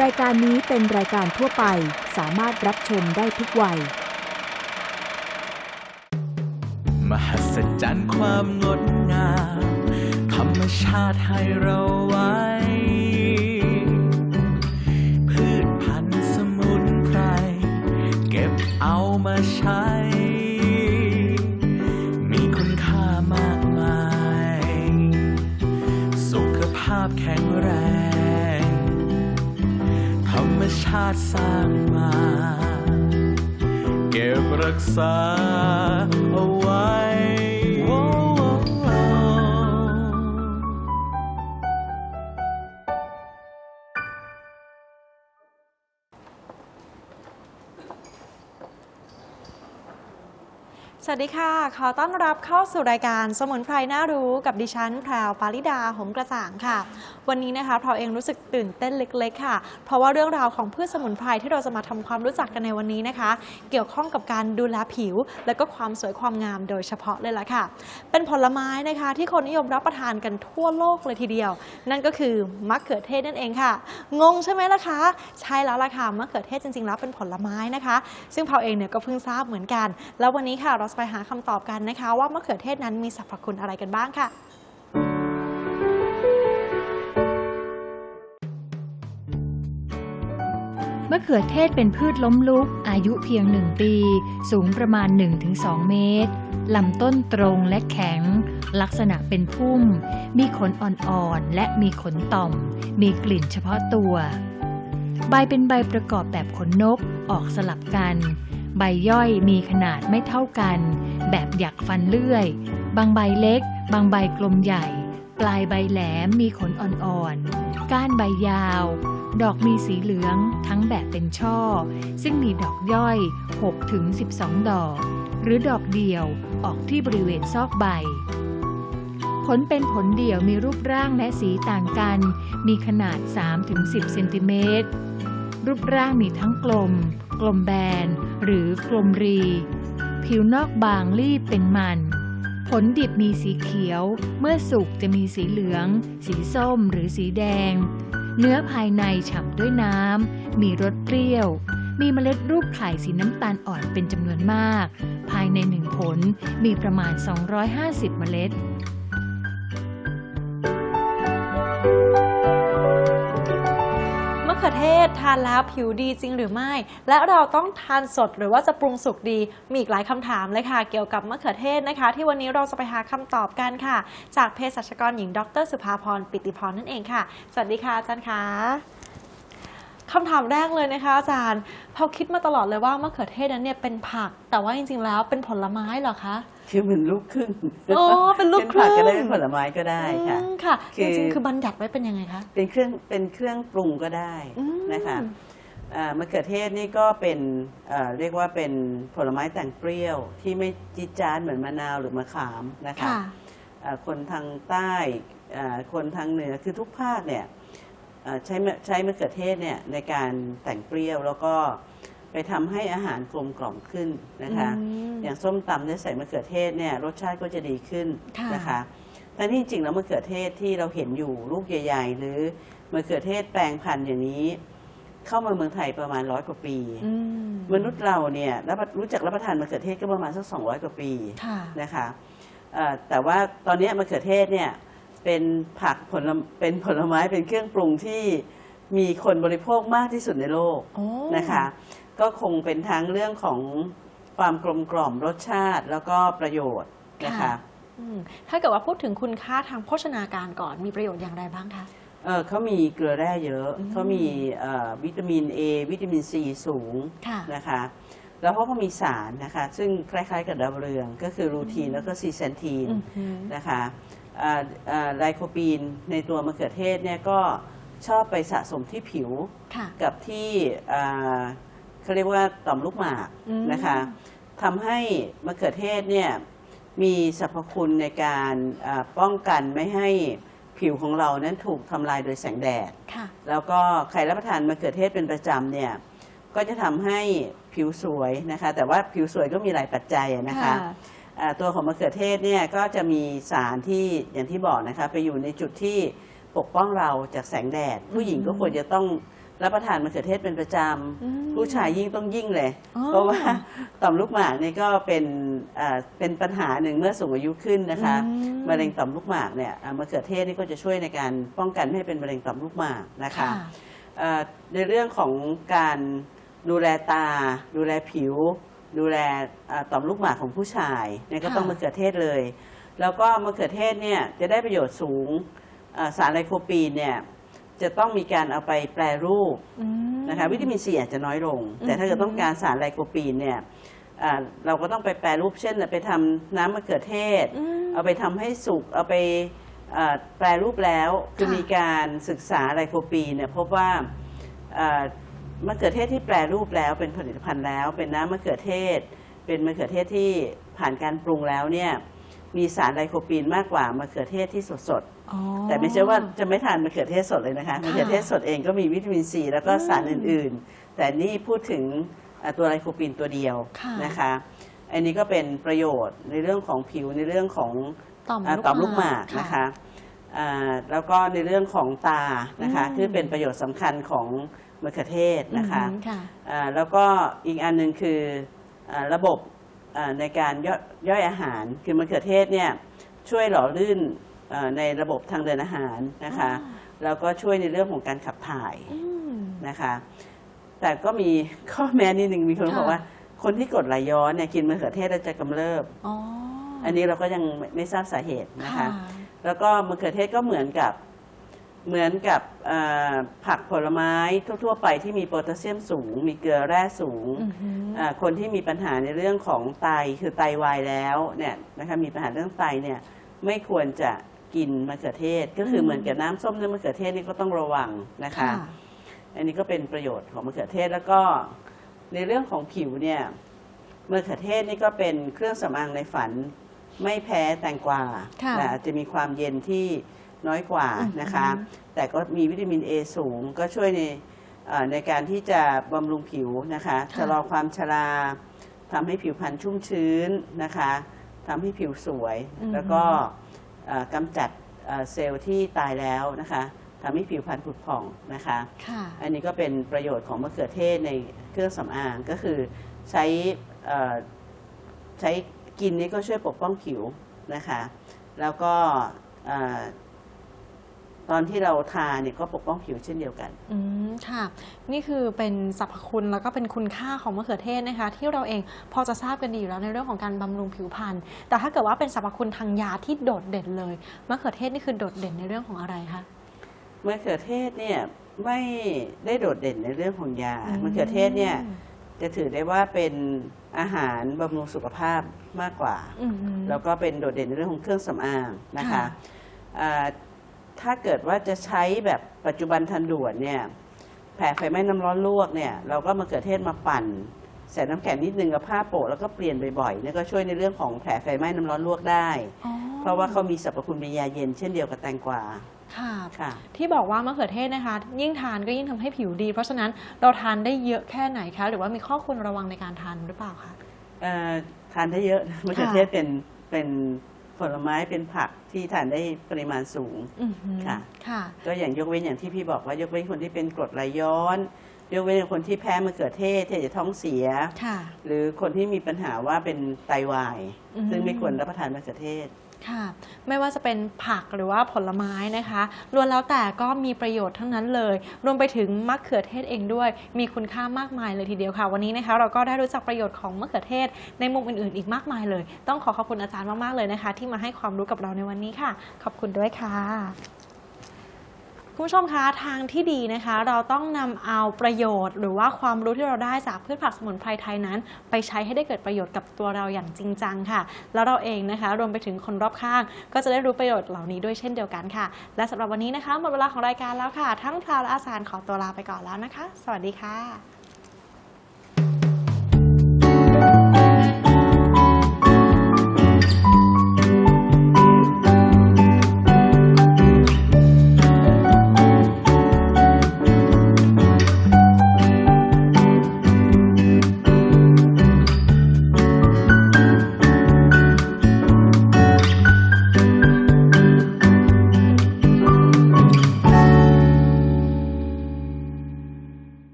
รายการนี้เป็นรายการทั่วไปสามารถรับชมได้ทุกวัย มหัศจรรย์ความงดงาม ธรรมชาติให้เราไว้ พืชพันธุ์สมุนไพร เก็บเอามาใช้าติสร้างมา เก็บรักษาเอา สวัสดีค่ะ ขอต้อนรับเข้าสู่รายการสมุนไพรน่ารู้กับดิฉันแพรวปาริดาหงกระจ่างค่ะ วันนี้นะคะเราเองรู้สึกตื่นเต้นเล็ก ๆ ค่ะ เพราะว่าเรื่องราวของพืชสมุนไพรที่เราจะมาทำความรู้จักกันในวันนี้นะคะ เกี่ยวข้องกับการดูแลผิว และก็ความสวยความงามโดยเฉพาะเลยล่ะค่ะ เป็นผลไม้นะคะที่คนนิยมรับประทานกันทั่วโลกเลยทีเดียว นั่นก็คือมะเขือเทศนั่นเองค่ะ งงใช่ไหมล่ะคะ ใช่แล้วล่ะค่ะมะเขือเทศจริงๆแล้วเป็นผลไม้นะคะ ซึ่งเราเองเนี่ยก็เพิ่งทราบเหมือนกัน แล้ววันนี้ค่ะเราจะไปหาคำตอบกันนะคะ ว่ามะเขือเทศนั้นมีสรรพคุณอะไรกันบ้างค่ะมะเขือเทศเป็นพืชล้มลุก อายุเพียง1ปี สูงประมาณ 1-2 เมตร ลำต้นตรงและแข็ง ลักษณะเป็นพุ่ม มีขนอ่อนๆ และมีขนต่อม มีกลิ่นเฉพาะตัว ใบเป็นใบประกอบแบบขนนก ออกสลับกัน ใบย่อยมีขนาดไม่เท่ากัน แบบหยักฟันเลื่อย บางใบเล็ก บางใบกลมใหญ่ ปลายใบแหลมมีขนอ่อนๆ ก้านใบยาว ดอกมีสีเหลืองทั้งแบบเป็นช่อ ซึ่งมีดอกย่อย6ถึง12 ดอก หรือดอกเดี่ยวออกที่บริเวณซอกใบผลเป็นผลเดี่ยวมีรูปร่างและสีต่างกัน มีขนาด 3-10 เซนติเมตร รูปร่างมีทั้งกลม กลมแบน หรือกลมรี ผิวนอกบางรีบเป็นมัน ผลดิบมีสีเขียว เมื่อสุกจะมีสีเหลือง สีส้มหรือสีแดง เนื้อภายในฉ่ำด้วยน้ำ มีรสเปรี้ยว มีเมล็ดรูปไข่สีน้ำตาลอ่อนเป็นจำนวนมาก ภายในหนึ่งผลมีประมาณ 250 เมล็ดมะ เทศทานแล้วผิวดีจริงหรือไม่ และเราต้องทานสดหรือว่าจะปรุงสุกดี มีอีกหลายคำถามเลยค่ะ เกี่ยวกับมะเขือเทศนะคะ ที่วันนี้เราจะไปหาคำตอบกันค่ะ จากเภสัชกรหญิงดร สุภาพรปิติพรนั่นเองค่ะ สวัสดีค่ะอาจารย์คะ คำถามแรกเลยนะคะอาจารย์เราคิดมาตลอดเลยว่ามะเขือเทศนั้นเนี่ยเป็นผัก แต่ว่าจริงๆแล้วเป็นผลไม้เหรอคะคือเป็นลูกครึ่งอ๋อเป็นลูกครึ่งผักก็ได้เป็นผลไม้ก็ได้ค่ะอืมค่ะคืจอริงๆคือบัญญัติไว้เป็นยังไงคะเป็นเครื่องเป็นเครื่องปรุงก็ได้อืมนะคะอ่ามะเขือเทศนี่ก็เป็นเอ่อเรียกว่าเป็นผลไม้แต่งเปรี้ยวที่ไม่จิดจานเหมือนมะนาวหรือมะขามนะคะค่ะอ่าคนทางใต้อ่าคนทางเหนือคือทุกภาคเนี่ยอ่า ใช้มะใช้มะเขือเทศเนี่ยในการแต่งเปรี้ยวแล้วก็ไปทำให้อาหารกลมกล่อมขึ้นนะคะอืมอย่างส้มตำเนี่ยใส่มะเขือเทศเนี่ยรสชาติก็จะดีขึ้นค่ะนะคะแต่ที่จริงๆแล้วมะเขือเทศที่เราเห็นอยู่ลูกใหญ่ๆ หรือมะเขือเทศแปลงพันธุ์อย่างนี้ เข้ามาเมืองไทยประมาณร้อยกว่าปีอืมมนุษย์เราเนี่ยรับประรู้จักรับประทานมะเขือเทศก็ประมาณสัก200กว่าปีค่ะนะคะเอ่อแต่ว่าตอนนี้มะเขือเทศเนี่ย เป็นผักผลเป็นผลไม้เป็นเครื่องปรุงที่มีคนบริโภคมากที่สุดในโลกโอ้นะคะ ก็คงเป็นทั้งเรื่องของความกลมกล่อมรสชาติแล้วก็ประโยชน์นะคะอืมถ้าเกิดว่าพูดถึงคุณค่าทางโภชนาการก่อนมีประโยชน์อย่างไรบ้างคะเอ่อเขามีเกลือแร่เยอะอืมเขามีเอ่อวิตามิน A วิตามิน C สูงค่ะนะคะ แล้วเขาก็มีสารนะคะ ซึ่งคล้ายๆกับดาวเรืองก็คือรูทีนแล้วก็ซีเซนทีนอือหือนะคะอ่าอ่าไลโคปีนในตัวมะเขือเทศเนี่ยก็ชอบไปสะสมที่ผิวค่ะกับที่อ่าเขาเรียกว่าต่อมลูกหมากอืมนะคะทำให้มะเขือเทศเนี่ยมีสรรพคุณในการอ่าป้องกันไม่ให้ผิวของเรานั้นถูกทำลายโดยแสงแดดค่ะแล้วก็ใครรับประทานมะเขือเทศเป็นประจำเนี่ยก็จะทำให้ ผิวสวยนะคะ แต่ว่าผิวสวยก็มีหลายปัจจัยอะนะคะอ่าตัวของมะเขือเทศเนี่ยก็จะมีสารที่อย่างที่บอกนะคะไปอยู่ในจุดที่ปกป้องเราจากแสงแดด ผู้หญิงก็ควรจะต้องรับประทานมะเขือเทศเป็นประจอืมำผู้ชายยิ่งต้องยิ่งเลยอ๋อเพราะว่าต่อมลูกหมากเนี่ยก็เป็นอ่าเป็นปัญหาหนึ่งเมื่อสูงอายุขึ้นนะคะอืมมะเร็งต่อมลูกหมากเนี่ยอ่ามะเขือเทศนี่ก็จะช่วยในการป้องกันไม่ให้เป็นมะเร็งต่อมลูกหมากนะคะเอ่อในเรื่องของการ ดูแลตา ดูแลผิว ดูแลเอ่อต่อมลูกหมากของผู้ชายเนี่ยก็ค่ะต้องมะเขือเทศเลย แล้วก็มะเขือเทศเนี่ยจะได้ประโยชน์สูงเอ่อสารไลโคปีนเนี่ยจะต้องมีการเอาไปแปรรูปอืมนะคะวิตามินซีอาจจะน้อยลง แต่อืมถ้าเกิดต้องการสารไลโคปีนเนี่ยอ่าเราก็ต้องไปแปรรูปเช่นไปทำน้ำมะเขือเทศอืมเอาไปทำให้สุกเอาไปเอ่อแปรรูปแล้วคือค่ะมีการศึกษาไลโคปีนเนี่ยพบว่าเอ่อ มะเขือเทศที่แปรรูปแล้วเป็นผลิตภัณฑ์แล้ว เป็นน้ำมะเขือเทศ เป็นมะเขือเทศที่ผ่านการปรุงแล้วเนี่ยมีสารไลโคปีนมากกว่ามะเขือเทศที่สดๆอ๋อแต่ไม่ใช่ว่าจะไม่ทานมะเขือเทศสดเลยนะคะมะเขือเทศสดเองก็มีวิตามินซีแล้วก็สารอื่นๆ แต่นี่พูดถึงอ่าตัวไลโคปีนตัวเดียวค่ะนะคะอันนี้ก็เป็นประโยชน์ในเรื่องของผิวในเรื่องของต่อมอ่าต่อมลูกหมากนะคะอ่าแล้วก็ในเรื่องของตานะคะอืมคือเป็นประโยชน์สำคัญของ มะเขือเทศนะคะอืมค่ะ อ่าแล้วก็อีกอันหนึ่งคืออาระบบอ่าในการย่อยย่อยอาหาร คือมะเขือเทศเนี่ยช่วยหล่อลื่นอ่าในระบบทางเดินอาหารนะคะอ๋อ แล้วก็ช่วยในเรื่องของการขับถ่าย อืม นะคะ แต่ก็มีข้อแม้นิดหนึ่งมีคนค่ะ บอกว่า คนที่กดไหลย้อนเนี่ยกินมะเขือเทศแล้วจะกำเริบ อ๋ออันนี้เราก็ยังไม่ไม่ทราบสาเหตุนะคะค่ะแล้วก็มะเขือเทศก็เหมือนกับ เหมือนกับเอ่อผักผลไม้ทั่ว ๆ ไปที่มีโพแทสเซียมสูง มีเกลือแร่สูงอือหืออ่าคนที่มีปัญหาในเรื่องของไตคือไตวายแล้วเนี่ยนะคะมีปัญหาเรื่องไตเนี่ยไม่ควรจะกินมะเขือเทศ ก็คือมเหมือนกับน้ำส้มน้ำมะเขือเทศนี่ก็ต้องระวังนะคะ อันนี้ก็เป็นประโยชน์ของมะเขือเทศแล้วก็ในเรื่องของผิวเนี่ยมะเขือเทศนี่ก็เป็นเครื่องสำอางในฝัน ไม่แพ้แตงกวาค่ะแต่อาจจะมีความเย็นที่ น้อยกว่านะคะอือหือแต่ก็มีวิตามิน A สูงก็ช่วยในเอ่อในการที่จะบำรุงผิวนะคะชะลอความชราทำให้ผิวพรรณชุ่มชื้นนะคะทำให้ผิวสวยอือหือแล้วก็เอ่อกำจัดเอ่อเซลล์ที่ตายแล้วนะคะทำให้ผิวพรรณผุดผ่องนะคะค่ะอันนี้ก็เป็นประโยชน์ของมะเขือเทศในเครื่องสำอางก็คือใช้เอ่อใช้กินนี่ก็ช่วยปกป้องผิวนะคะ แล้วก็เอ่อ ตอนที่เราทาเนี่ยก็ปกป้องผิวเช่นเดียวกัน อืมค่ะ นี่คือเป็นสรรพคุณแล้วก็เป็นคุณค่าของมะเขือเทศนะคะ ที่เราเองพอจะทราบกันดีอยู่แล้วในเรื่องของการบำรุงผิวพรรณแต่ถ้าเกิดว่าเป็นสรรพคุณทางยาที่โดดเด่นเลยมะเขือเทศนี่คือโดดเด่นในเรื่องของอะไรคะ มะเขือเทศเนี่ยไม่ได้โดดเด่นในเรื่องของยาอืม มะเขือเทศเนี่ยจะถือได้ว่าเป็นอาหารบำรุงสุขภาพมากกว่า อืม แล้วก็เป็นโดดเด่นในเรื่องของเครื่องสำอางนะคะค่ะ อ่า ถ้าเกิดว่าจะใช้แบบปัจจุบันทันด่วนเนี่ยแผลไฟไหม้น้ำร้อนลวกเนี่ยเราก็มะเขือเทศมาปั่นใส่น้ำแข็งนิดนึงกับผ้าโปะแล้วก็เปลี่ยนบ่อยๆเนี่ยก็ช่วยในเรื่องของแผลไฟไหม้น้ำร้อนลวกได้อ๋อเพราะว่าเขามีสรรพคุณเป็นยาเย็นเช่นเดียวกับแตงกวาค่ะค่ะ ที่บอกว่ามะเขือเทศนะคะ ยิ่งทานก็ยิ่งทำให้ผิวดี เพราะฉะนั้นเราทานได้เยอะแค่ไหนคะ หรือว่ามีข้อควรระวังในการทานหรือเปล่าคะเอ่อทานได้เยอะมะเขือเทศเป็นเป็น ผลไม้เป็นผักที่ทานได้ปริมาณสูงอือหือค่ะ ค่ะ ก็อย่างยกเว้นอย่างที่พี่บอกว่ายกเว้นคนที่เป็นกรดไหลย้อน ยกเว้นคนที่แพ้มะเขือเทศที่อาจจะท้องเสีย ค่ะ หรือคนที่มีปัญหาว่าเป็นไตวาย อืมซึ่งไม่ควรรับประทานมะเขือเทศ ค่ะไม่ว่าจะเป็นผักหรือว่าผลไม้นะคะล้วนแล้วแต่ก็มีประโยชน์ทั้งนั้นเลย รวมไปถึงมะเขือเทศเองด้วย มีคุณค่ามากมายเลยทีเดียวค่ะ วันนี้นะคะเราก็ได้รู้จักประโยชน์ของมะเขือเทศ ในมุมอื่นๆ อีกมากมายเลย ต้องขอขอบคุณอาจารย์มากๆเลยนะคะ ที่มาให้ความรู้กับเราในวันนี้ค่ะ ขอบคุณด้วยค่ะ ผู้ชมคะทางที่ดีนะคะ เราต้องนำเอาประโยชน์ หรือว่าความรู้ที่เราได้จากพืชผักสมุนไพรไทยนั้น ไปใช้ให้ได้เกิดประโยชน์กับตัวเราอย่างจริงจังค่ะ แล้วเราเองนะคะ รวมไปถึงคนรอบข้าง ก็จะได้รู้ประโยชน์เหล่านี้ด้วยเช่นเดียวกันค่ะ และสำหรับวันนี้นะคะหมดเวลาของรายการแล้วค่ะ ทั้งพราวและอาสารขอตัวลาไปก่อนแล้วนะคะ สวัสดีค่ะ